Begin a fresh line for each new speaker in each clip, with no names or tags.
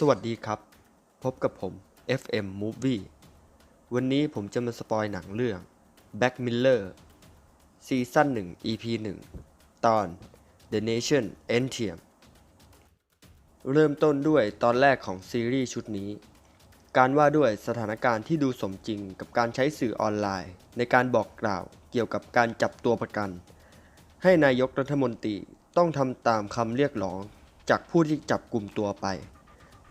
สวัสดีครับ พบกับผม FM Movie วันนี้ผมจะมาสปอยหนังเรื่อง Back Miller ซีซั่น1 EP 1 ตอน The Nation Anthem เริ่มต้นด้วยตอนแรกของซีรีส์ชุดนี้ การว่าด้วยสถานการณ์ที่ดูสมจริงกับการใช้สื่อออนไลน์ ในการบอกกล่าวเกี่ยวกับการจับตัวประกัน ให้นายกรัฐมนตรีต้องทำตามคำเรียกร้องจากผู้ที่จับกลุ่มตัวไป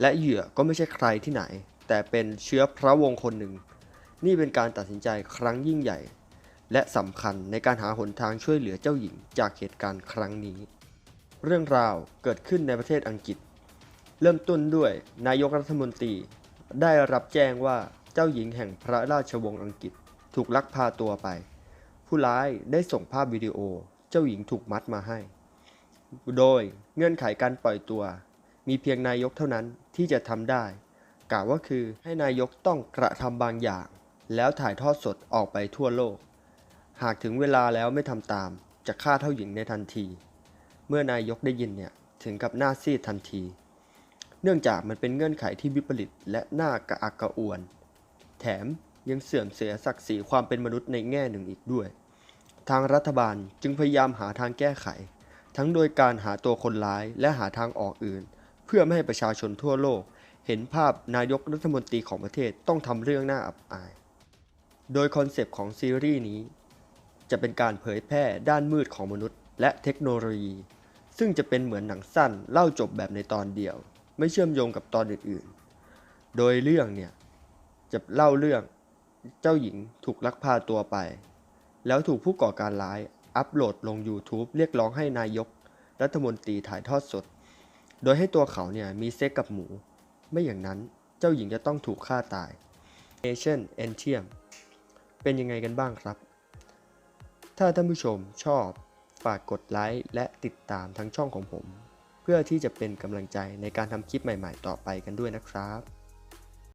และเหยื่อก็ไม่ใช่ใครที่ไหน แต่เป็นเชื้อพระวงศ์คนหนึ่ง นี่เป็นการตัดสินใจครั้งยิ่งใหญ่ และสำคัญในการหาหนทางช่วยเหลือเจ้าหญิงจากเหตุการณ์ครั้งนี้ เรื่องราวเกิดขึ้นในประเทศอังกฤษ เริ่มต้นด้วยนายกรัฐมนตรี ได้รับแจ้งว่าเจ้าหญิงแห่งพระราชวงศ์อังกฤษถูกลักพาตัวไป ผู้ร้ายได้ส่งภาพวิดีโอเจ้าหญิงถูกมัดมาให้ โดยเงื่อนไขการปล่อยตัว มีเพียงนายกเท่านั้น ที่จะทำได้ กล่าวว่าคือให้นายกต้องกระทำบางอย่าง แล้วถ่ายทอดสดออกไปทั่วโลก หากถึงเวลาแล้วไม่ทำตาม จะฆ่าเท่าหญิงในทันที เมื่อนายกได้ยินเนี่ยถึงกับหน้าซีดทันที เนื่องจากมันเป็นเงื่อนไขที่วิปริตและหน่ากระอักกระอ่วน แถมยังเสื่อมเสียศักดิ์ศรีความเป็นมนุษย์ในแง่หนึ่งอีกด้วย ทางรัฐบาลจึงพยายามหาทางแก้ไข ทั้งโดยการหาตัวคนร้ายและหาทางออกอื่น เพื่อไม่ให้ประชาชนทั่วโลก เห็นภาพนายกรัฐมนตรีของประเทศต้องทำเรื่องน่าอับอาย โดยคอนเซปต์ของซีรีส์นี้ จะเป็นการเผยแพร่ด้านมืดของมนุษย์ และเทคโนโลยี ซึ่งจะเป็นเหมือนหนังสั้นเล่าจบแบบในตอนเดียว ไม่เชื่อมโยงกับตอนอื่นๆ โดยเรื่องเนี่ยจะเล่าเรื่องเจ้าหญิงถูกลักพาตัวไป แล้วถูกผู้ก่อการร้ายอัปโหลดลง YouTube เรียกร้องให้นายก รัฐมนตรีถ่ายทอดสด โดยให้ตัวเขาเนี่ยมีเซ็กกับหมู ไม่อย่างนั้นเจ้าหญิงจะต้องถูกฆ่าตายเอเชนแอนเทียมเป็นยังไงกันบ้างครับ ถ้าท่านผู้ชมชอบฝากกดไลค์และติดตามทั้งช่องของผม เพื่อที่จะเป็นกำลังใจในการทำคลิปใหม่ ๆ ต่อไปกันด้วยนะครับ